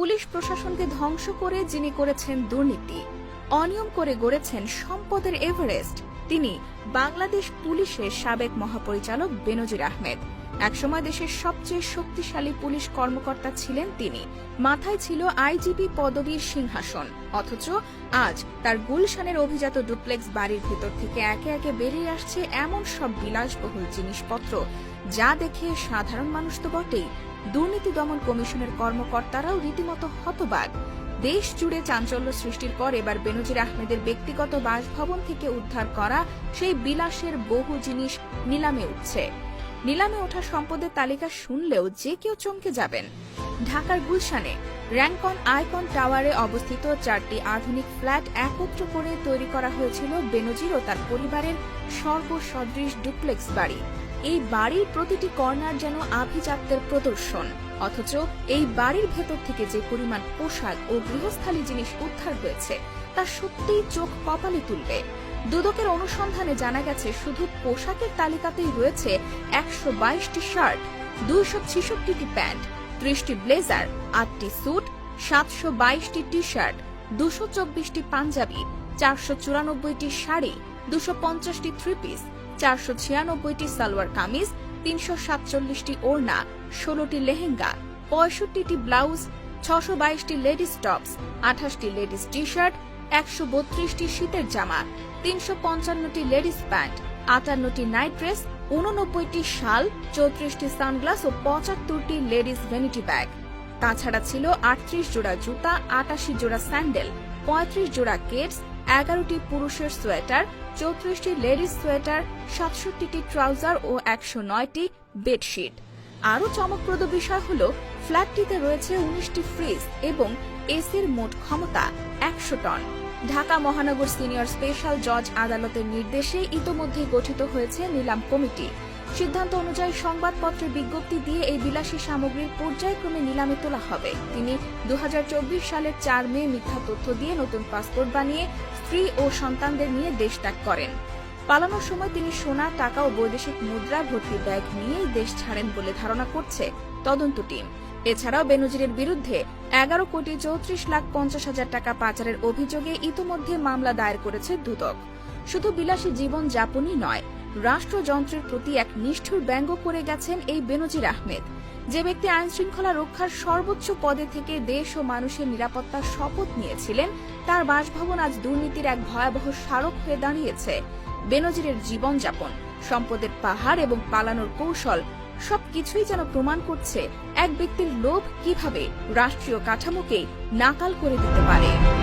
Police প্রশাসনকে ধ্বংস করে যিনি করেছেন দুর্নীতি, অনিয়ম করে গড়েছেন সম্পদের এভারেস্ট, তিনি বাংলাদেশ পুলিশের সাবেক মহাপরিচালক বেনজির আহমেদ। একসময় দেশের সবচেয়ে শক্তিশালী পুলিশ কর্মকর্তা ছিলেন তিনি। মাথায় ছিল আইজিপি পদবীর সিংহাসন, অথচ আজ তার গুলশানের অভিজাত ডুপ্লেক্স বাড়ির ভিতর থেকে একে একে বেরিয়ে আসছে এমন সব বিলাসবহুল জিনিসপত্র, যা দেখে সাধারণ মানুষ তো বটেই। দুর্নীতি দমন কমিশনের কর্মকর্তারাও রীতিমতো হতবাক। দেশ জুড়ে চাঞ্চল্য সৃষ্টির পর এবার বেনজির আহমেদের ব্যক্তিগত বাসভবন থেকে উদ্ধার করা সেই বিলাসের বহু জিনিস নিলামে উঠছে। নিলামে ওঠা সম্পদের তালিকা শুনলেও যে কেউ চমকে যাবেন। ঢাকার গুলশানে র্যাঙ্কন আইকন টাওয়ারে অবস্থিত চারটি আধুনিক ফ্ল্যাট একত্র করে তৈরি করা হয়েছিল বেনজির ও তার পরিবারের সর্বসদৃশ ডুপ্লেক্স বাড়ি। এই বাড়ির প্রতিটি কর্নার যেন আভিজাত্যের প্রদর্শন। অথচ এই বাড়ির ভেতর থেকে যে পরিমাণ পোশাক ও গৃহস্থালী জিনিস উদ্ধার হয়েছে, তা সত্যিই চোখ কপালে তুলবে। দুদকের অনুসন্ধানে জানা গেছে, শুধু পোশাকের তালিকাতেই রয়েছে একশো বাইশটি শার্ট, দুইশো ছেষট্টিটি প্যান্ট, ত্রিশটি ব্লেজার, আটটি স্যুট, সাতশো বাইশটি টি শার্ট দুশো চব্বিশটি পাঞ্জাবি, চারশো চুরানব্বইটি শাড়ি, দুশো পঞ্চাশটি থ্রি পিস চারশো ছিয়ানব্বইটি সালোয়ার কামিজ, তিনশো সাতচল্লিশটি ওড়না, ষোলোটি লেহেঙ্গা, পঁয়ষট্টিটি ব্লাউজ, ছশো বাইশটি লেডিস টপস, আঠাশটি লেডিস টি শার্ট একশো বত্রিশটি শীতের জামা, তিনশো পঞ্চান্নটি লেডিস প্যান্ট, আটান্নটি নাইট ড্রেস উননব্বইটি শাল, চৌত্রিশটি সানগ্লাস ও পঁচাত্তরটি লেডিস ভ্যানিটি ব্যাগ। তাছাড়া ছিল আটত্রিশ জোড়া জুতা, আটাশি জোড়া স্যান্ডেল, পঁয়ত্রিশ জোড়া কেটস এগারোটি পুরুষের সোয়েটার, চৌত্রিশটি লেডিস সোয়েটার, সাতষট্টিটি ট্রাউজার ও একশো নয়টি বেডশিট। আরও চমকপ্রদ বিষয় হল, ফ্ল্যাটটিতে রয়েছে উনিশটি ফ্রিজ এবং এসির মোট ক্ষমতা একশো টন। ঢাকা মহানগর সিনিয়র স্পেশাল জজ আদালতের নির্দেশে ইতোমধ্যেই গঠিত হয়েছে নিলাম কমিটি। সিদ্ধান্ত অনুযায়ী সংবাদপত্রে বিজ্ঞপ্তি দিয়ে এই বিলাসী সামগ্রীর পর্যায়ক্রমে নিলামে তোলা হবে। তিনি দু হাজার চব্বিশ সালের চার মে মিথ্যা তথ্য দিয়ে নতুন পাসপোর্ট বানিয়ে স্ত্রী ও সন্তানদের নিয়ে দেশ ত্যাগ করেন। পালানোর সময় তিনি সোনা, টাকা ও বৈদেশিক মুদ্রা ভর্তি ব্যাগ নিয়েই দেশ ছাড়েন বলে ধারণা করছে তদন্ত টিম। এছাড়াও বেনজিরের বিরুদ্ধে এগারো কোটি চৌত্রিশ লাখ পঞ্চাশ হাজার টাকা পাচারের অভিযোগে ইতোমধ্যে মামলা দায়ের করেছে দুদক। শুধু বিলাসী জীবন যাপনই নয় রাষ্ট্রযন্ত্রের প্রতি এক নিষ্ঠুর ব্যঙ্গ করে গেছেন এই বেনজির আহমেদ। যে ব্যক্তি আইন শৃঙ্খলা রক্ষার সর্বোচ্চ পদে থেকে দেশ ও মানুষের নিরাপত্তার শপথ নিয়েছিলেন, তার বাসভবন আজ দুর্নীতির এক ভয়াবহ স্মারক হয়ে দাঁড়িয়েছে। বেনজিরের জীবনযাপন, সম্পদের পাহাড় এবং পালানোর কৌশল, সবকিছুই যেন প্রমাণ করছে এক ব্যক্তির লোভ কীভাবে রাষ্ট্রীয় কাঠামোকে নাকাল করে দিতে পারে।